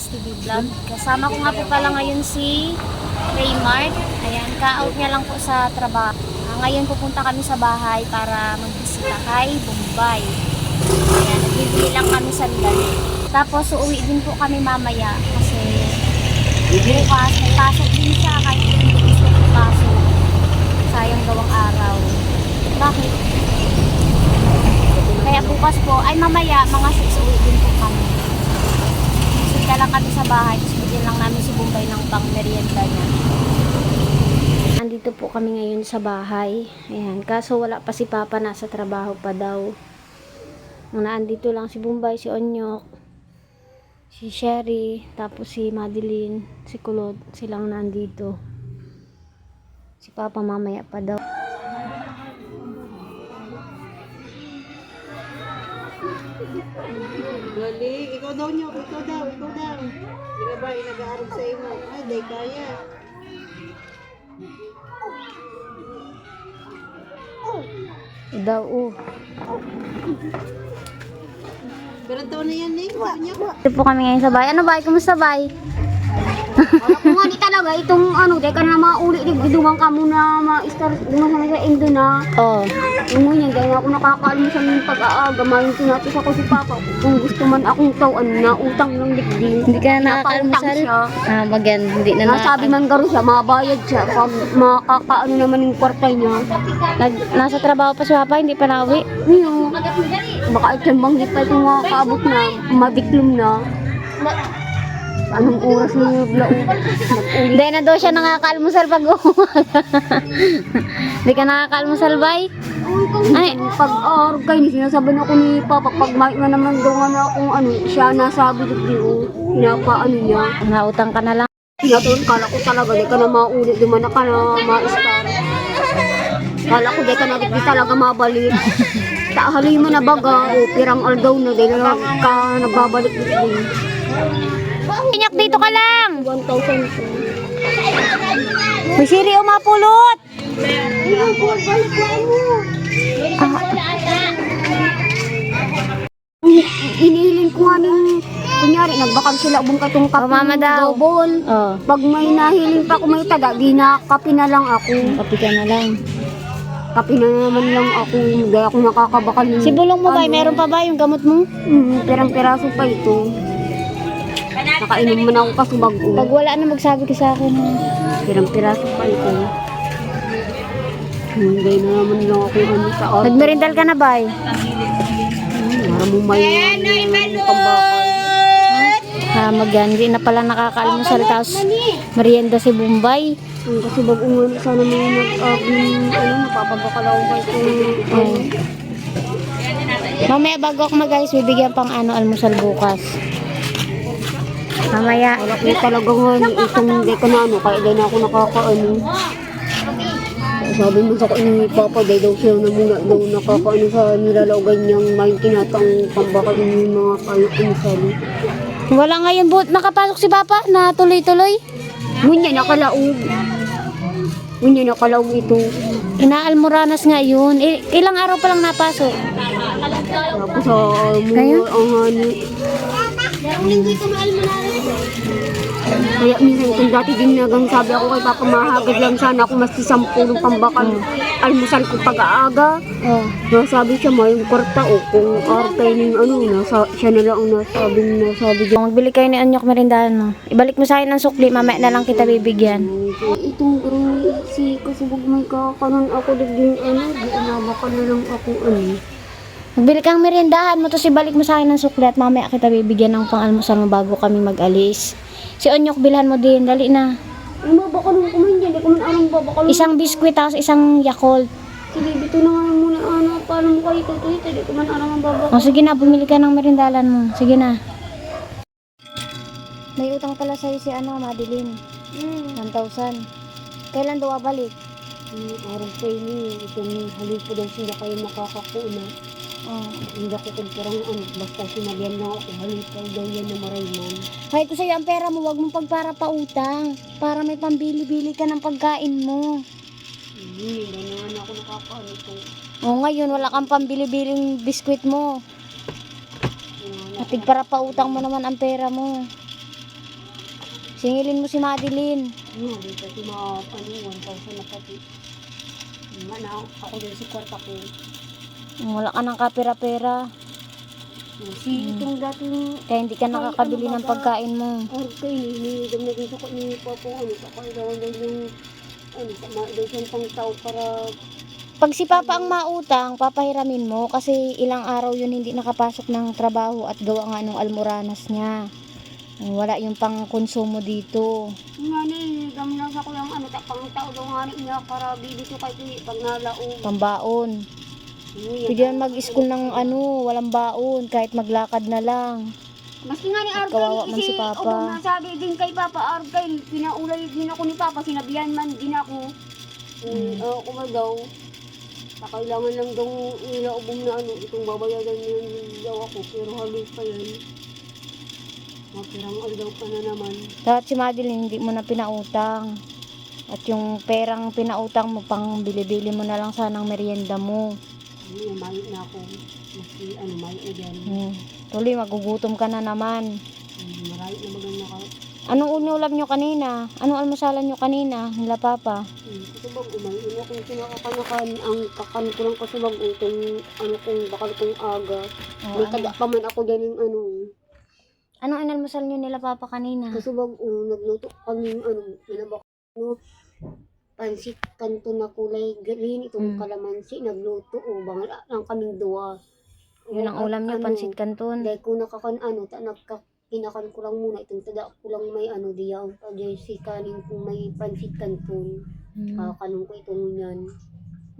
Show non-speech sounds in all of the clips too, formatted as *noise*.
STV Vlog. Kasama ko nga po pala ngayon si Raymart. Ayan, ka-out niya lang po sa trabaho. Ah, ngayon pupunta kami sa bahay para magbisita kay Bombay. Ayan, nagbibili lang kami sandali. Tapos uuwi din po kami mamaya kasi bukas may pasok din siya kahit hindi gusto pasok. Sayang gawang araw. Bakit? Kaya bukas po, ay mamaya, mga 6 uwi din po kami. Sita lang kami sa bahay, tapos bigyan lang namin si Bombay ng pang merienda niya. Andito po kami ngayon sa bahay. Ayan, kaso wala pa si Papa, nasa trabaho pa daw. Naandito lang si Bombay, si Onyok, si Sherry, tapos si Madeline, si Kulot, silang nandito. Si Papa mamaya pa daw. Galing. Ikaw daw niyo. Ikaw daw. Ikaw daw. Hindi ka ba inag-aaral sa imo? Ay, day kaya. Daw, oh. Pero taon na yan eh. Sabi niya. Ito po kami ngayon sa bahay. Ano bay? Kumusta bay? Kung nga di talaga, itong ano, di ka na mauli, di duwang ka muna ma-start, dumasama sa indo na. Oh. Yung mo yan, dahil ako nakakaalmusal ng pag-aaga, mayung tinatis ako si Papa. Kung gusto man akong tawan na utang ng digdi. Hindi ka na nakakaalmusal? Ah, magyan. Hindi na Nasabi man garo siya, mabayad siya. Pag makakaano naman yung kwarta niya. Nag, nasa trabaho pa si Papa, hindi pa nauwi. Ngayon, baka itambang di pa itong makakaabot na, mabiklom na. Anong oras na yung? *laughs* Mag-uli Hindi na daw siya nakakaalmusal pag umaga. *laughs* Hindi ka nakakaalmusal, bay? Ay, pag arog kayo, sinasabi na ako ni Papa, pag may na naman daw nga na akong ano, siya nasabi dito, oh, pinapaano niya. nautang ka na lang. Pinatulog, kala ko talaga, di ka na maulit, di man na ka na ma-star. Kala ko, di ka na di talaga mabalik. *laughs* Tahali mo na baga, o pirang aldaw na, dahil na ka nagbabalik dito. Inyak dito ka lang! 1,000 po. May siri o mapulot! Inihiling ko nga ng, kunyari, nagbakag sila ubong katong kape. Oh, mama daw. Dobol. Oh, Pag may nahiling pa ako may taga, di na lang ako. kapi ka na lang. Kape na naman lang ako, hindi ako nakakabakal. Si Bulong mo, bay, ano, meron pa ba yung gamot mo? Mm, pirang piraso pa ito. Nakainom man ako kaso bago. Pag wala na, magsabi ka sa akin. Pirang piraso pa ito. Hindi na naman lang ako ano sa oras. Nagmerindal ka na, bay? Para mo may pambakal. Ha, magyan. Hindi na pala nakakaalmusal. Tapos, merienda si Bombay. Kasi bago nga sana may nag-abing ano, napapabakal ako kay kung ano. Mamaya bago ako mag guys, bibigyan pang ano almusal bukas. Mamaya. Wala ko talaga nga ni itong hindi ko na ano, kaya di na ako nakakaano. Sabi mo sa kanya ni Papa, dahil daw siya na muna daw nakakaano sa nilalawgan niyang may kinatang pambakal yung mga kayo kumisali. Wala ngayon buot nakapasok si Papa na tuloy-tuloy. Ngunya nakalaog. Ngunya nakalaog ito. Inaalmoranas nga yun. I- ilang araw pa lang napasok. Tapos sa uh, Ngayon? ang hani. Kaya minsan kung dati din nagang sabi ako kay Papa mahagad lang sana ako mas sampu ng pambakal. Almusal ko pag-aaga. Oh. Nasabi siya may kwarta o kung artay ng ano, nasa, siya na lang ang nasabi nasabi dyan. Kung magbili kayo ni Anyok merindahan mo. Ibalik mo sa akin ng sukli, mamaya na lang kita bibigyan. Itong gano'n si kasubog may kakanon ako din ano, di umabaka na lang ako ano. Magbili kang merindahan mo, tapos ibalik mo sa akin ng sukli at mamaya kita bibigyan ng pang-almusal mo bago kami mag-alis. Si Onyok, bilhan mo din. Dali na. Umabaka nung kumain dyan, di ko man anong babaka nung Isang biskwit, tapos isang Yakult. Sige, bito na nga muna ano, paano mo kayo tutuit, di ko man anong babaka. O sige na, bumili ka ng merindalan mo. Sige na. May utang pala sa'yo si ano, Madeline. Hmm. 1,000. Kailan daw balik? Yung araw pa yun, itong halipo daw siya kayo makakakuna. Oh. Hindi ako kung parang ano, basta sinabihan na ako, halipo daw yan na marayman. Kahit ko sa'yo ang pera mo, wag mong pagpara pa utang. Para may pambili-bili ka ng pagkain mo. Hindi, hindi na naman ako nakakaano ito. O ngayon, wala kang pambili-biling biskwit mo. Atig para pa utang mo naman ang pera mo. Singilin mo si Madeline. Ano, di kasi mga, ano, 1,000 na pati. Mana, ako din si kwarta ko. Wala ka ng kapira-pera. Si itong dating Kaya hindi ka nakakabili ng pagkain mo. Okay, ni dam na din sa ni Papa, ano, sa kailangan daw yung, ano, sa mga daw siyang pang tao para, Pag si Papa ang mautang, papahiramin mo kasi ilang araw yun hindi nakapasok ng trabaho at gawa nga nung almoranas niya. Wala yung pang konsumo dito. nga ni, dam na sa ko yung, ano, pang tao daw nga niya para bibito kay pag nalao. Pambaon. Pwede yan mag-school ng ano, walang baon, kahit maglakad na lang. Maski nga ni At kawawa man si Papa. Oo, nasabi din kay Papa Argay, pinaulay din ako ni Papa, sinabihan man din ako. Mm. Mm. ako ba daw, sa kailangan lang daw nila ubong na ano, itong babayaran yun daw ako, pero halos pa yan. Mapirang aldaw pa na naman. Dapat si Madeline hindi mo na pinautang. At yung perang pinautang mo, pang bili-bili mo na lang sanang merienda mo. Ano, malit na ako. Maski ano, malit na dyan. Hmm. Tuloy, magugutom ka na naman. Mm, Marait na magang naka. Anong ulam nyo kanina? Anong almusalan nyo kanina? Nila Papa? Hmm, kasi bag umay, ano kung kinakakanakan, ang kakan ko lang kasi bag kung ano kung bakal kong aga. O, May ano? taga pa man ako dyan yung ano. Anong inalmusal nyo nila Papa kanina? Kasi bag um, nagluto kami yung ano, pinabak no, pansit kanto na kulay green, itong Mm. kalamansi, nagluto o bang lang kaming duwa. Yun ang ulam nyo, ano, pansit canton. Dahil ko nakakan ano, ta, nagka, kinakan ko lang muna, itong tada ko lang may ano diyaw, pa si kanin kung may pansit kanton. Hmm. Kakakanong ko itong yan.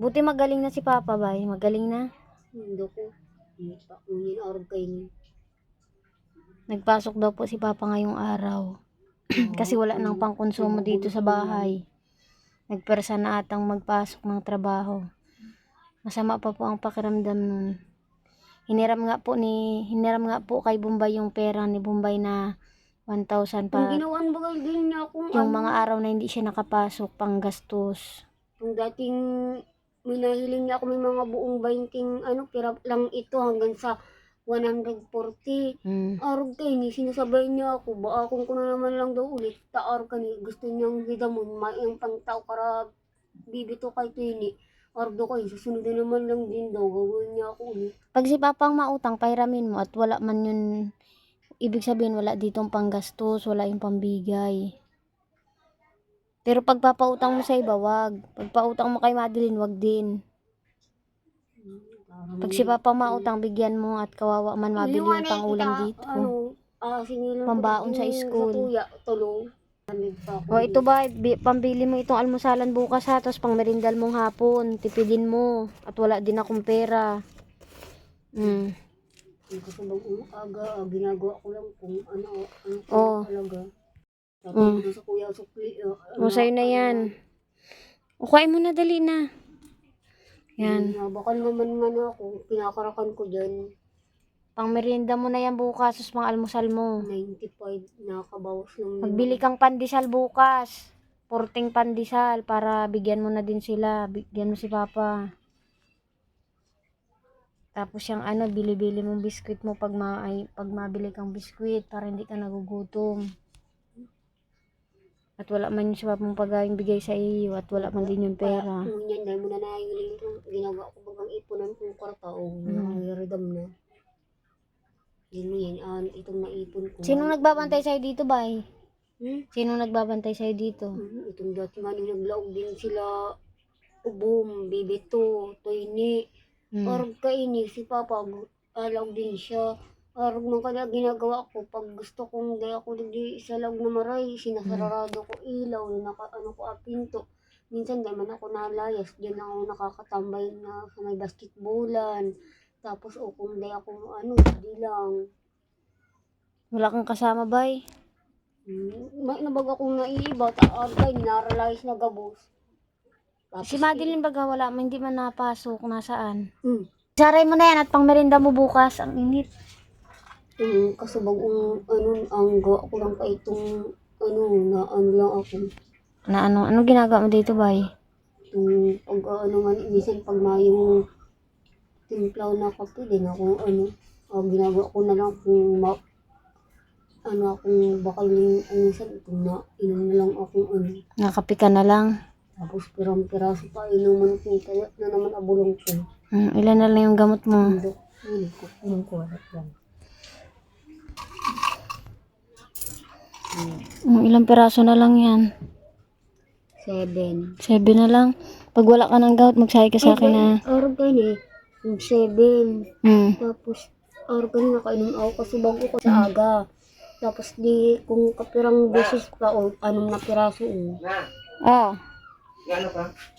Buti magaling na si Papa, bay. Magaling na. Hindi ko. Hindi pa. Kung yun arog kayo ni. Nagpasok daw po si Papa ngayong araw. *clears throat* Kasi wala nang pangkonsumo dito sa bahay. Nagpersa na atang magpasok ng trabaho. Masama pa po ang pakiramdam nun. Hiniram nga po ni hiniram nga po kay Bombay yung pera ni Bombay na 1,000 Ang pa. ginawan ba din niya akong Yung ano, mga araw na hindi siya nakapasok pang gastos. Yung dating minahiling niya ako may mga buong 20 ano, pira lang ito hanggang sa 140. Mm. Arog kayo ni, sinasabay niya ako, ba akong ko na naman lang daw ulit, taar ka ni, gusto niyang hidamon, mayang pangtao para bibito kay Tini. Arog daw kayo, susunod na naman lang din daw, gawin niya ako ulit. Pag si Papa ang mautang, pairamin mo at wala man yun, ibig sabihin wala ditong panggastos, wala yung pambigay. Pero pag papautang mo sa iba, wag. Pag pautang mo kay Madeline, wag din. Pag si Papa mautang, bigyan mo at kawawa man mabili yung Yung pangulam dito. Ano, ah, Pambaon sa school. Sa tuya, tulong. O ito ba, bi- pambili mo itong almusalan bukas ha, tapos pang merindal mong hapon, tipidin mo. At wala din akong pera. Mm. Yung kasabang aga, ah, ginagawa ko lang kung ano, ano Oo. talaga. Tapos Mm. sa kuya sukli. Uh, O, sa'yo na yan. O, kain mo na, dali na. Yan. bakal naman na ako, pinakarakan ko dyan, Pang merienda mo na yan bukas, tapos pang almusal mo. 95, nakakabawas lang. Magbili kang pandesal bukas. Porting pandesal para bigyan mo na din sila. Bigyan mo si Papa. Tapos yung ano, bili-bili mong biskwit mo pag, ma ay, pag mabili kang biskwit para hindi ka nagugutom. At wala man yung si Papa mong pagawing bigay sa iyo at wala man din yung pera. Kung yan, dahil mo na nahihiling ito, ginagawa ko bagang ipunan kong kwarta, o Mm. nakahiradam na. Yun mo yan, ah, itong naipon ko. Sino nagbabantay sa'yo dito, bay? Hmm? Sino nagbabantay sa'yo dito? Mm, Itong dati nga nung naglaog din sila, ubom, bibito, toyni, Hmm. Arog ka ini, si Papa, gu- alaw din siya. Arog man kada ginagawa ko, pag gusto kong gaya ko di sa laog na maray, sinasarado ko ilaw, naka, ano ko apinto. Minsan di man ako nalayas, diyan ako nakakatambay na sa may basketballan. Tapos o kung di ako ano, di lang. Wala kang kasama, bay? Hmm, may nabag akong naiiba, taar kay naralayas na gabos. Tapos, Si Madeline baga wala, man, hindi man napasok. Nasaan? Hmm. Saray mo na yan at pang merienda mo bukas. Ang init. Yung kasabag ang ano ang gawa ko lang pa itong ano na ano lang ako Na ano, ano ginagawa mo dito, bay? itong pag ano nga minsan pag na yung timplaw na kape din ako ano ang ginagawa ko na lang kung ma ano akong baka yung ano sa kung na inom na lang akong ano. Nakapi ka na lang. Tapos pirang piraso pa inuman ko kaya na naman abulong ko. Hmm, ilan na lang yung gamot mo? Hindi, hindi ko, inom ko lang. Hmm, ilang piraso na lang yan? Seven. Seven na lang. Pag wala ka ng gout, magsabi ka sa akin na. Kayo eh. Yung seven. Hmm. Tapos, araw kayo nakainom ako kasi bago ko sa aga. Tapos di, kung kapirang beses pa o anong na piraso o. Ah.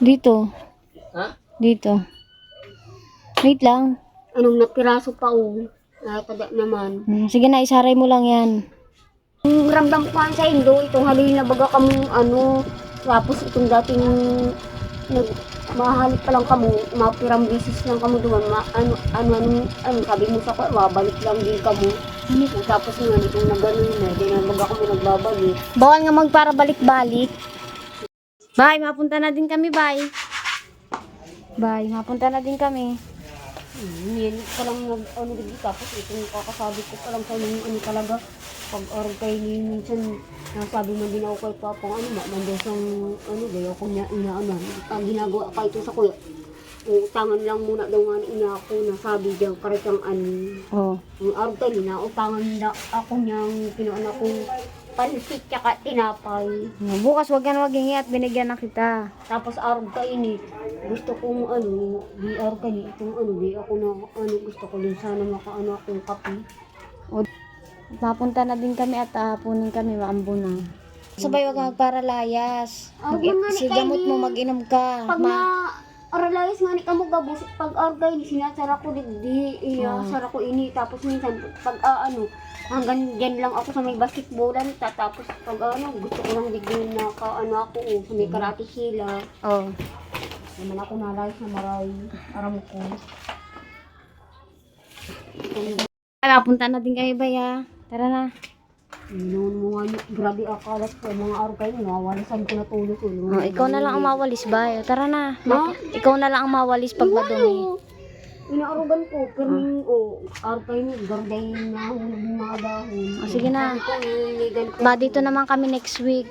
Dito. Ha? Dito. Wait lang. Anong na piraso pa o. Nakatada naman. Hmm, sige na, isaray mo lang yan. Yung ramdam ko sa Indo, itong halin na baga kamong ano, tapos itong dating nag mahalik pa lang kamo, mapirang beses lang kamo doon, ma, ano, ano, ano, ano, sabi mo sa ko, mabalik lang din kamo. Tapos nga, itong nagano'n na, di na baga kamo nagbabalik. Bawal nga magpara balik-balik. Bye, mapunta na din kami, bye. Bye, mapunta na din kami. Hmm, yan pa lang nag, ano, tapos itong kakasabi ko pa lang sa ano talaga, pag araw kayo ni minsan, nasabi man din ako kay Papa, ano, ma, manday siyang, ano, gayo ko niya, inaano, ang ginagawa ka ito sa kuya, utangan lang muna daw nga ina ako, nasabi diyan, karitang ano, Oh. ang araw kayo, na utangan na ako niyang, pinuan akong pansit tsaka tinapay. Bukas wag yan wag hingi at binigyan na kita. Tapos araw kayo ni, gusto kong ano, di araw kayo, itong ano, di ako na, ano, gusto ko din sana makaano akong kape. Mapunta na din kami at aapunin kami, maambo na. Sabay wag magparalayas. Ah, Mag- ni si gamot mo, mag-inom ka. Pag Ma- aralayas nga ni kamo gabus, pag argay sinasara ko di, di Ah. inasara ko ini tapos minsan pag ah, ano hanggang diyan lang ako sa may basketballan ta tapos pag ano gusto ko lang digin na ka ano ako oh, sa may karate sila oh. naman ako nalayas na maray aram ko Ay, mapunta na din kami, bay, ha? Tara na. noon mo nga grabe akalat ko mga araw kayo nawawalisan ko na tulog ko Oh, ikaw na lang ang mawalis, bay. Tara na. Ma- ikaw na lang ang mawalis pag madumi. Inaarugan ko, pero oh, araw kayo garday na hulog mga dahon. Oh, sige na. Ma, dito naman kami next week.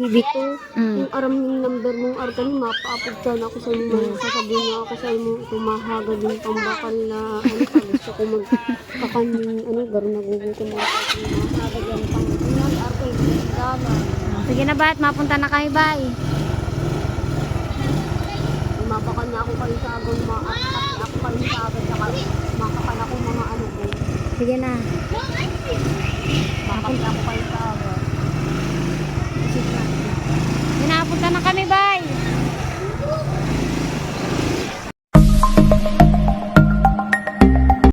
Bibito. Mm. Yung aram yung number mong arkan, mapaapag sana ako sa inyo. Sasabihin na ako sa inyo, tumahaga din pambakal na ano pa. Gusto ko magpakan yung ano, garo nagugutom ako. Tumahaga din pang ano, arkan, tama. Oh, sige na, bay. Mapunta na kami, bay. Mapakan na ako kayo sa agong mga ako kayo sa agad, saka makakan ako mga ano ko. Sige na. Makakan ako Hinapunta na kami, bay.